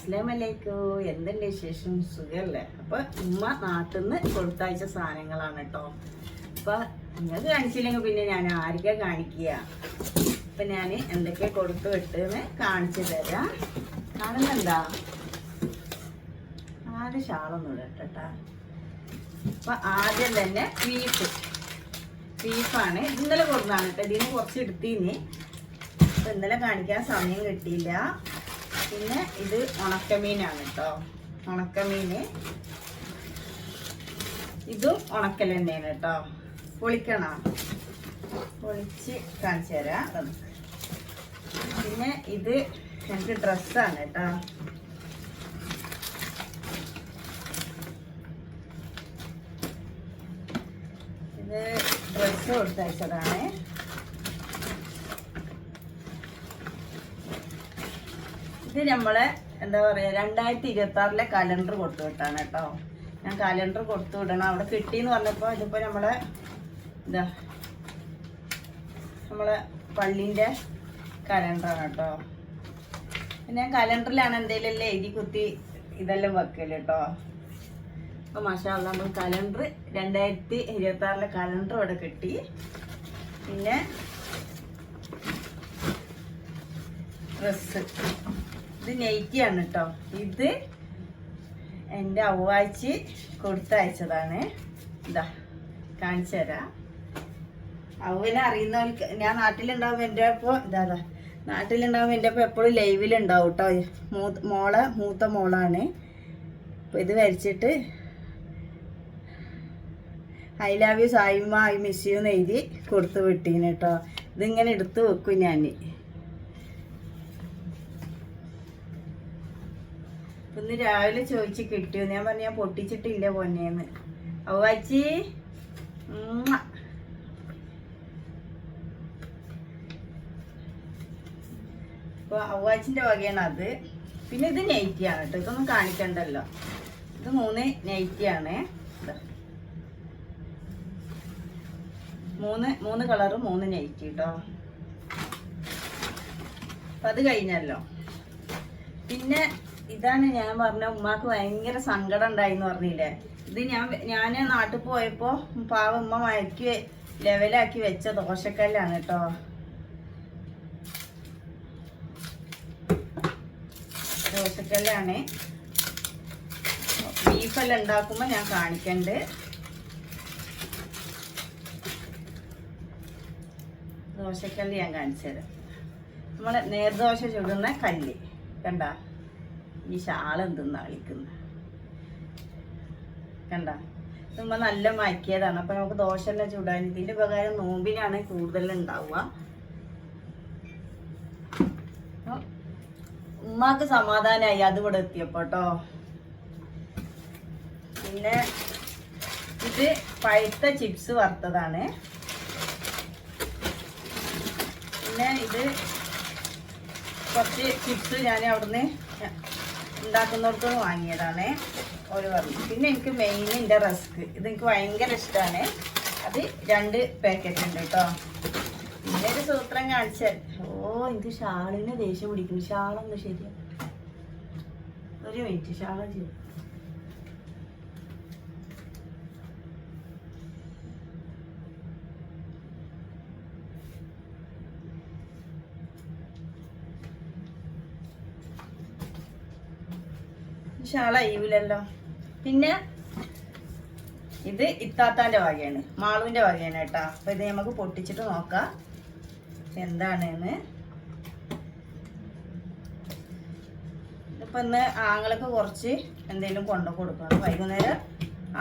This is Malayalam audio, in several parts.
അസ്ലാമലൈക്കും എന്തുണ്ട് വിശേഷം? സുഖല്ലേ? അപ്പൊ ഉമ്മ നാട്ടിൽ നിന്ന് കൊടുത്തയച്ച സാധനങ്ങളാണ് കേട്ടോ അപ്പൊ നിങ്ങൾക്ക് കാണിച്ചില്ലെങ്കിൽ പിന്നെ ഞാൻ ആർക്കാ കാണിക്കുക? അപ്പൊ ഞാൻ എന്തൊക്കെ കൊടുത്തു വിട്ടെന്ന് കാണിച്ചു തരാം. കാണുന്നുണ്ടാ? ആദ്യം ഷാളൊന്നും ഇടട്ടാ അപ്പൊ ആദ്യം തന്നെ ബീഫ്. ബീഫാണ്. ഇന്നലെ കൊടുത്താണ് കേട്ടോ ഇതിന് കുറച്ച് എടുത്തീന്. അപ്പൊ ഇന്നലെ കാണിക്കാൻ സമയം കിട്ടിയില്ല. പിന്നെ ഇത് ഉണക്കമീനാണ് കേട്ടോ ഉണക്കമീൻ ഇതും ഉണക്കൽ തന്നെയാണ് കേട്ടോ പൊളിക്കണം? പൊളിച്ച് കാണിച്ചു തരാം. പിന്നെ ഇത് എനിക്ക് ഡ്രസ്സാണ് കേട്ടോ ഇത് ഡ്രസ്സ് കൊടുത്തയച്ചതാണ്. ഇത് നമ്മളെ എന്താ പറയാ രണ്ടായിരത്തി ഇരുപത്തി ആറിലെ കലണ്ടർ കൊടുത്തു വിട്ടാണ് കേട്ടോ. ഞാൻ കലണ്ടർ കൊടുത്തു വിടണം. അവിടെ കിട്ടിയെന്ന് പറഞ്ഞപ്പോ ഇതിപ്പോ നമ്മളെ എന്താ നമ്മളെ പള്ളീന്റെ കലണ്ടറാണ് കേട്ടോ. ഞാൻ കലണ്ടറിലാണ് എന്തെങ്കിലും എഴുതി കുത്തി ഇതെല്ലാം വെക്കൽ കേട്ടോ. അപ്പൊ മാഷാല്ല നമ്മൾ കലണ്ടർ രണ്ടായിരത്തി ഇരുപത്തി ആറിലെ കലണ്ടർ അവിടെ കിട്ടി. പിന്നെ ഡ്രസ്സ് ഇത് നെയ്റ്റിയാണ് കേട്ടോ ഇത് എന്റെ അവ്വാച്ചി കൊടുത്തയച്ചതാണ്. ഇതാ കാണിച്ചു തരാം. അവനെ അറിയുന്നവർക്ക് ഞാൻ നാട്ടിലുണ്ടാവും എന്റെ ഇപ്പോൾ ഇതാ. നാട്ടിലുണ്ടാവും എന്റെ ഇപ്പോൾ എപ്പോഴും ലൈവിലുണ്ടാവും കേട്ടോ മൂത്ത മോളെ മൂത്ത മോളാണ്. അപ്പോൾ ഇത് വരച്ചിട്ട് I love you സായിമ്മ I miss you എന്ന് എഴുതി കൊടുത്ത് വിട്ടീന് കേട്ടോ ഇതിങ്ങനെ എടുത്ത് വെക്കും ഞാൻ ഇന്ന് രാവിലെ ചോദിച്ച് കിട്ടിയോ? ഞാൻ പറഞ്ഞു ഞാൻ പൊട്ടിച്ചിട്ടില്ല പൊന്നേന്ന്. അവച്ചി അപ്പൊ അവച്ചിന്റെ വകയാണ് അത്. പിന്നെ ഇത് നെയ്റ്റിയാണ് കേട്ടോ. ഇതൊന്നും കാണിക്കണ്ടല്ലോ. ഇത് മൂന്ന് ആണ്. മൂന്ന് മൂന്ന് കളറ് മൂന്ന് നെയ്റ്റി കേട്ടോ. അപ്പൊ അത് കഴിഞ്ഞല്ലോ. പിന്നെ ഇതാണ് ഞാൻ പറഞ്ഞ ഉമ്മാക്ക് ഭയങ്കര സങ്കടം ഉണ്ടായിന്ന് പറഞ്ഞില്ലേ? ഇത് ഞാൻ ഞാൻ നാട്ടിൽ പോയപ്പോ പാവ ഉമ്മ മയക്കി ലെവലാക്കി വെച്ച ദോശക്കല്ലാണ് കേട്ടോ ദോശക്കല്ലാണ്. ബീഫെല്ലാം ഉണ്ടാക്കുമ്പോ ഞാൻ കാണിക്കണ്ട്. ദോശക്കല്ല് ഞാൻ കാണിച്ചത് നമ്മൾ നേർദോശ ചുടുന്ന കല്ല്. കണ്ട? ഈ ശാളെന്തെന്ന് കളിക്കുന്ന കണ്ട? നമ്മ നല്ല മയക്കിയതാണ്. അപ്പൊ നമുക്ക് ദോശ തന്നെ ചൂടാൻ. ഇതിന്റെ ഉപകാരം നോമ്പിനാണ് കൂടുതൽ ഉണ്ടാവുക ഉമ്മാക്ക് സമാധാനായി. അത് ഇവിടെ എത്തിയപ്പോ ട്ടോ. പിന്നെ ഇത് പഴുത്ത ചിപ്സ് വറുത്തതാണ്. പിന്നെ ഇത് കുറച്ച് ചിപ്സ് ഞാൻ അവിടുന്ന് ഉണ്ടാക്കുന്നിടത്ത് നിന്ന് വാങ്ങിയതാണ് ഒരു പറഞ്ഞു പിന്നെ എനിക്ക് മെയിൻ എന്റെ റസ്ക് ഇത് എനിക്ക് ഭയങ്കര ഇഷ്ടമാണ് അത് രണ്ട് പാക്കറ്റ് ഉണ്ട് കേട്ടോ പിന്നെ ഒരു സൂത്രം കാണിച്ചാൽ ഓ എനിക്ക് ഷാളിന് ദേഷ്യം പിടിക്കുന്നു. ഷാളൊന്ന് ശരിയാ. ഒരു മിനിറ്റ് ഷാള ചെയ്യും. ഷാള അയ്യൂലല്ലോ പിന്നെ ഇത് ഇത്താത്താന്റെ വകയാണ് മാളുവിന്റെ വകയാണ് കേട്ടാ. അപ്പൊ ഇത് നമുക്ക് പൊട്ടിച്ചിട്ട് നോക്കാം. എന്താണെന്ന് ഇപ്പൊ ഇന്ന് ആങ്ങളൊക്കെ കുറച്ച് എന്തെങ്കിലും കൊണ്ടു കൊടുക്കണം. വൈകുന്നേരം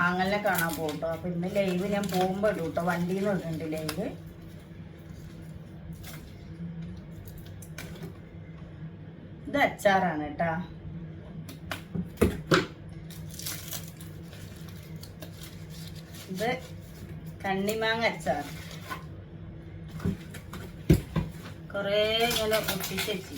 ആങ്ങളിനെ കാണാൻ പോകും കേട്ടോ. അപ്പൊ ഇന്ന് ലൈവ് ഞാൻ പോകുമ്പോ ഇടും കേട്ടോ. വണ്ടിയിൽ നിന്ന് ഇടുന്നുണ്ട് ലൈവ്. ഇത് അച്ചാറാണ് കേട്ടാ. ഇത് കണ്ണിമാങ്ങ അച്ചാർ. കുറേ ഇങ്ങനെ ഒട്ടിച്ച് വെച്ച്.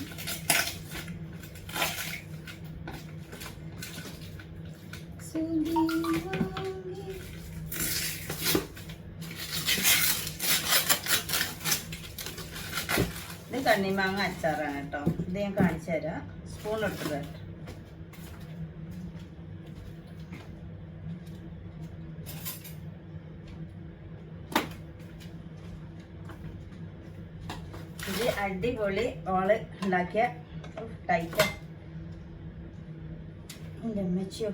ഇത് കണ്ണിമാങ്ങ അച്ചാറാണ് കേട്ടോ. ഇത് ഞാൻ കാണിച്ചു തരാം. സ്പൂൺ എടുത്ത് തരാം അടിപൊളി ഓൾ ഉണ്ടാക്കിയ അമ്മച്ചിയോ.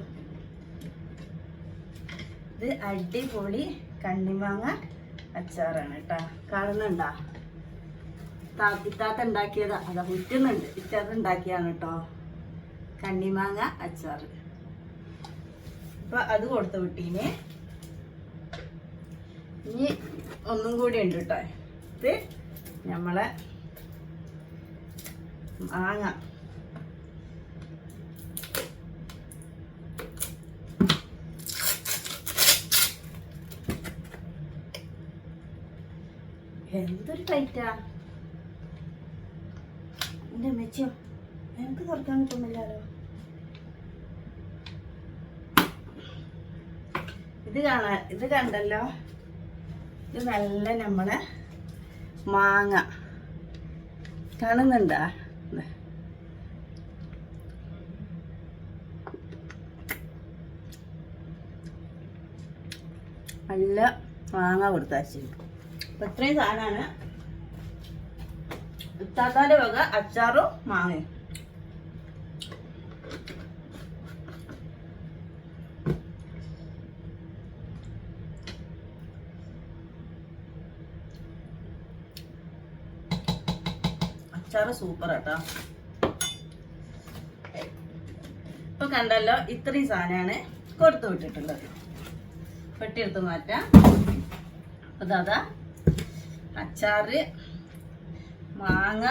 ഇത് അടിപൊളി കണ്ണിമാങ്ങ അച്ചാറാണ് കേട്ടാ. കാണുന്നുണ്ടാ? താത്തിത്താത്ത ഉണ്ടാക്കിയതാ. അതാ കുറ്റുന്നുണ്ട് ഇത്താത്ത ഉണ്ടാക്കിയാണ് കേട്ടോ. കണ്ണിമാങ്ങ അച്ചാറ്. അപ്പൊ അത് കൊടുത്തു വിട്ടീന് ഇനി ഒന്നും കൂടി ഉണ്ട് കേട്ടോ. ഇത് നമ്മളെ മാങ്ങ എന്തൊരു ടൈറ്റാ എന്റെ മെച്ചോ എനിക്ക് തുറക്കാൻ കിട്ടുന്നില്ലല്ലോ ഇത് കാണാ ഇത് കണ്ടല്ലോ? ഇത് നല്ല നമ്മളെ മാങ്ങ. കാണുന്നുണ്ടാ? നല്ല മാങ്ങ കൊടുത്താച്ചു അപ്പൊ ഇത്രയും സാധനമാണ്. ഇത്താത്താന്റെ വക അച്ചാറും മാങ്ങയും. അച്ചാറ് സൂപ്പർ കേട്ടോ ഇപ്പൊ കണ്ടല്ലോ ഇത്രയും സാധനമാണ് കൊടുത്തു വിട്ടിട്ടുള്ളത്. പെട്ടി എടുത്ത് മാറ്റാം. അപ്പോൾ അതാ. അച്ചാറ് മാങ്ങ.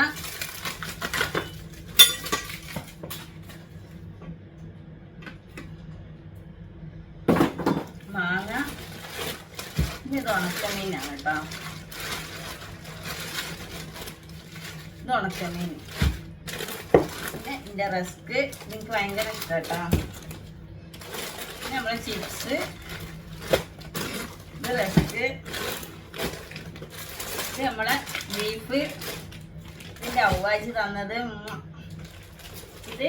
മാങ്ങ. ഇത് ഉണക്കമീനാണ് കേട്ടോ. ഇത് ഉണക്കമീൻ പിന്നെ ഇതിന്റെ റസ്ക്. എനിക്ക് ഭയങ്കര ഇഷ്ടം കേട്ടോ. പിന്നെ നമ്മളെ ചിപ്സ്. ഇത് നമ്മളെ ബീഫ് ഇതിന്റെ ഔവാജി തന്നത്. ഇത്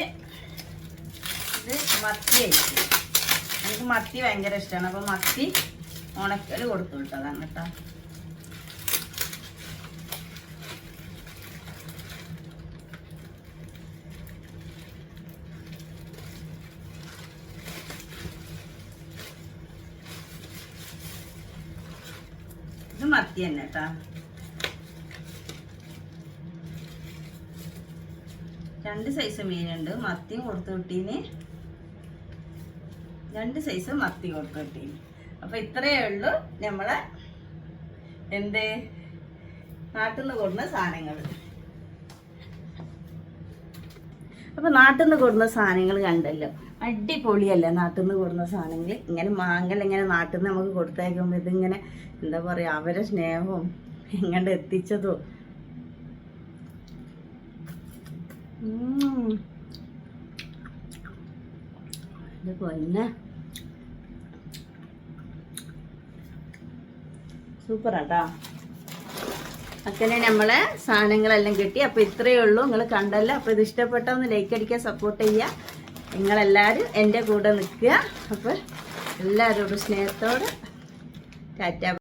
ഇത് മത്തി ആയിരിക്കും. എനിക്ക് മത്തി ഭയങ്കര ഇഷ്ടമാണ് അപ്പോൾ മത്തി ഉണക്കൽ കൊടുത്തു വിട്ടതാണ് കേട്ടോ ഇത് മത്തി തന്നെ കേട്ടാ രണ്ട് സൈസ് മീനുണ്ട്. മത്തിയും കൊടുത്തു വിട്ടീന് രണ്ട് സൈസ് മത്തി കൊടുത്തു വിട്ടീന് അപ്പൊ ഇത്രയേ ഉള്ളൂ നമ്മളെ എന്ത്? നാട്ടിൽ നിന്ന് കൊടുന്ന സാധനങ്ങൾ അപ്പൊ നാട്ടിൽ നിന്ന് കൊടുന്ന സാധനങ്ങൾ കണ്ടല്ലോ. അടിപൊളിയല്ലേ നാട്ടിൽ നിന്ന് കൊടുന്ന സാധനങ്ങൾ ഇങ്ങനെ മാങ്ങൽ ഇങ്ങനെ നാട്ടിൽ നിന്ന് നമുക്ക് കൊടുത്തേക്കുമ്പോൾ ഇതിങ്ങനെ എന്താ പറയാ അവരെ സ്നേഹവും എങ്ങനെ എത്തിച്ചതോ. ഇത് പൊന്നെ സൂപ്പർ ആട്ടാ അങ്ങനെ നമ്മളെ സാധനങ്ങളെല്ലാം കിട്ടി. അപ്പോൾ ഇത്രയേ ഉള്ളൂ. നിങ്ങൾ കണ്ടല്ലോ. അപ്പോൾ ഇത് ഇഷ്ടപ്പെട്ട ഒന്ന് ലൈക്ക് അടിക്കാൻ സപ്പോർട്ട് ചെയ്യുക. നിങ്ങളെല്ലാവരും എന്റെ കൂടെ നിൽക്കുക. അപ്പോൾ എല്ലാവരോടും സ്നേഹത്തോടെ ടാറ്റ